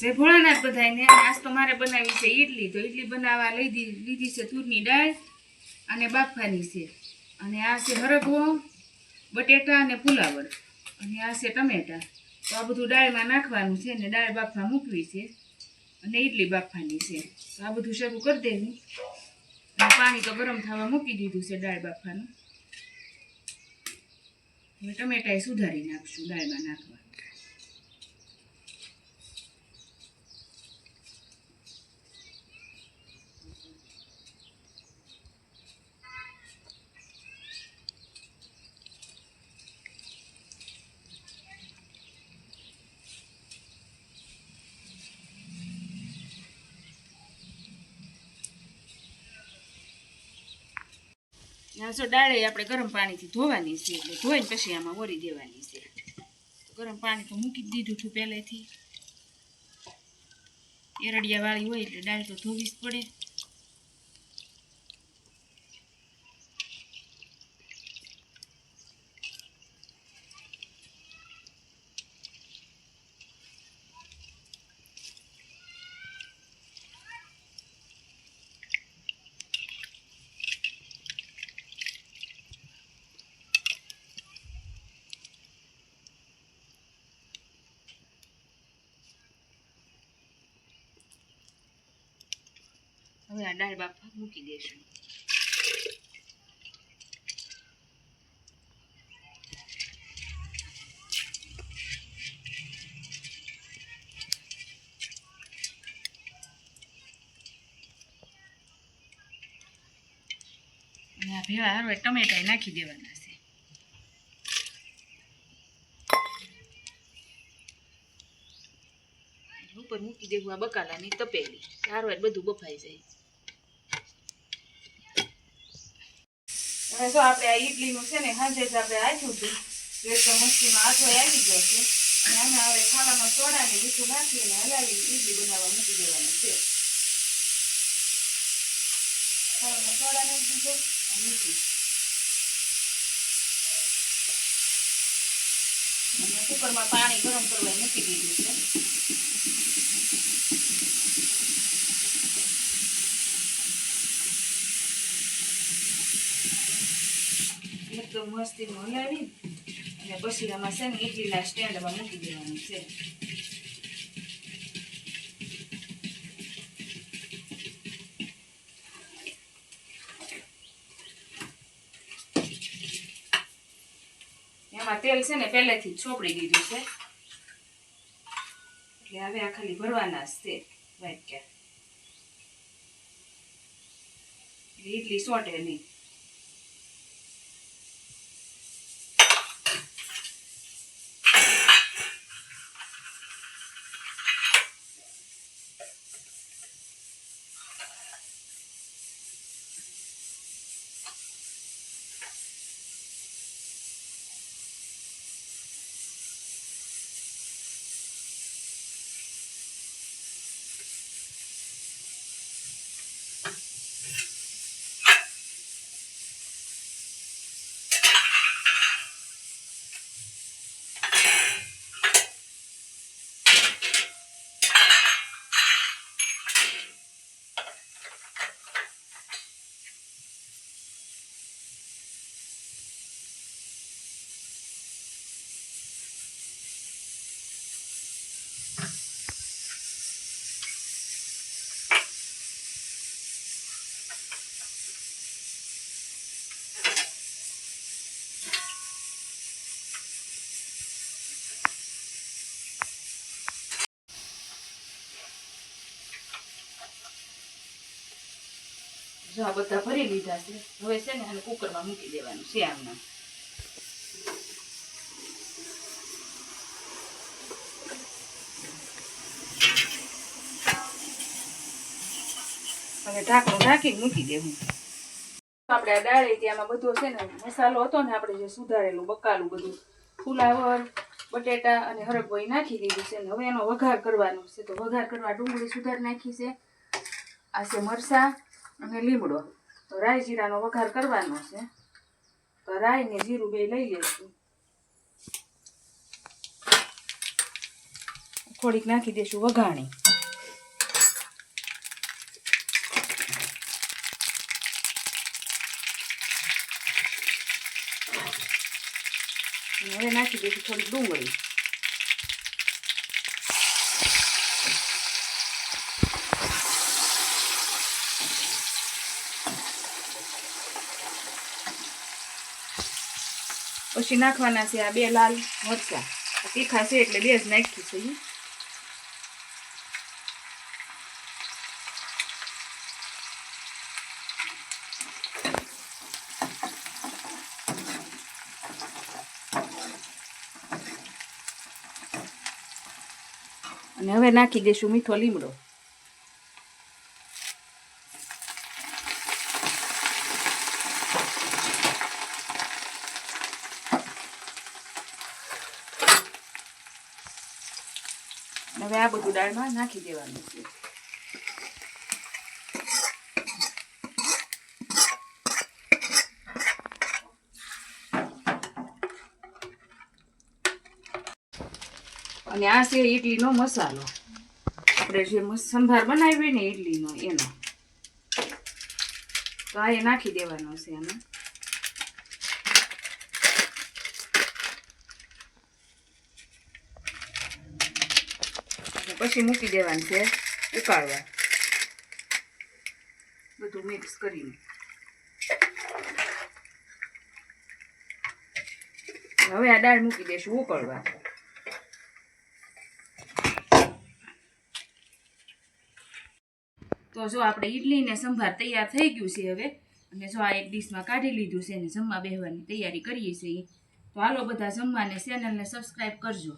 જય ભોળાનાથ બધાને આજ તો મારે બનાવી છે ઈડલી. તો ઈડલી બનાવવા લીધી લીધી છે તુરની દાળ અને બાફવાની છે. અને આ છે હરગવો બટેટા અને પુલાવડ અને આ છે ટમેટા. તો આ બધું દાળમાં નાખવાનું છે અને દાળ બાફવા મૂકવી છે અને ઈડલી બાફવાની છે. તો આ બધું શરૂ કરી દેવું. પાણી તો ગરમ થવા મૂકી દીધું છે દાળ બાફવાનું. હવે ટમેટા સુધારી નાખશું દાળમાં નાખવા આ ડાળે આપણે ગરમ પાણીથી ધોવાની છે એટલે ધોઈને પછી આમાં ઓરી દેવાની છે. ગરમ પાણી તો મૂકી જ દીધું હતું પહેલેથી. એરડિયા વાળી હોય એટલે ડાળ તો ધોવી જ પડે. હવે આ દાળ બાફવા મૂકી અને આ ભેળા હારવે ટમેટા નાખી દેવાના છે. ઉપર મૂકી દેવું આ બકાલાની તપેલી. સારું બધું બફાઈ જાય. હવે જો આપણે આ ઈડલીનું છે ને સાંજે જ આપણે આખ્યું હતું એટલે મસ્તીમાં આથો આવી ગયો છે. અને હવે ખાવામાં સોડાને મીઠું નાખી અને હલાવી ઈડલી બનાવવા મૂકી દેવાનું છે. ખાવામાં સોડા નાખી અને મીઠું. અને કુકરમાં પાણી ગરમ કરવા મૂકી દીધું છે. એકદમ મસ્તી હલાવી, અને પછી આમાં છે ને ઇડલીના સ્ટેન્ડમાં મૂકી દેવાનું છે. એમાં તેલ છે ને પહેલેથી જ ચોપડી દીધું છે. એટલે હવે આ ખાલી ભરવાના જ છે વાટક્યા. ઇડલી સોટે નહીં. જો આ બધા ભરી લીધા છે, હવે છે ને આને કુકરમાં મૂકી દેવાનું છે આમના હવે ઢાંકણું ઢાંકીને મૂકી દેવું આપણે આ દાળે બધો છે ને મસાલો હતો ને આપણે જે સુધારેલું બકાલું બધું, ફુલાવર, બટેટા અને હરગવો નાખી દીધું છે ને હવે એનો વઘાર કરવાનો છે. તો વઘાર કરવા ડુંગળી સુધાર નાખી છે. આ છે મરચાં અને લીમડો. તો રાઈ જીરાનો વઘાર કરવાનો છે. તો રાઈ ને જીરું બે લઈ લઈશું થોડીક નાખી દઈશું વઘાણી. હવે નાખી દઈશું થોડીક ડુંગળી. પછી નાખવાના છે આ બે લાલ મરચા. તીખા છે એટલે બે જ નાખીશું અને હવે નાખી દઈશું મીઠો લીમડો. હવે આ બધું દાળમાં નાખી દેવાનું છે. અને આ છે ઈડલીનો મસાલો. આપણે જે સંભાર બનાવીએ ને ઈડલીનો, એનો. તો આ એ નાખી દેવાનો છે આમાં. પછી મૂકી દેવાનું છે, ઉકાળવા. બધું મિક્સ કરીને. હવે આ દાળ મૂકી દેશું ઉકળવા. તો જો આપણે ઈડલી ને સંભાર તૈયાર થઈ ગયું છે હવે, અને જો આ એક ડીશમાં કાઢી લીધું છે અને જમવા બેહવાની તૈયારી કરીએ છીએ. તો હાલો બધા જમવાને ચેનલને સબસ્ક્રાઈબ કરજો.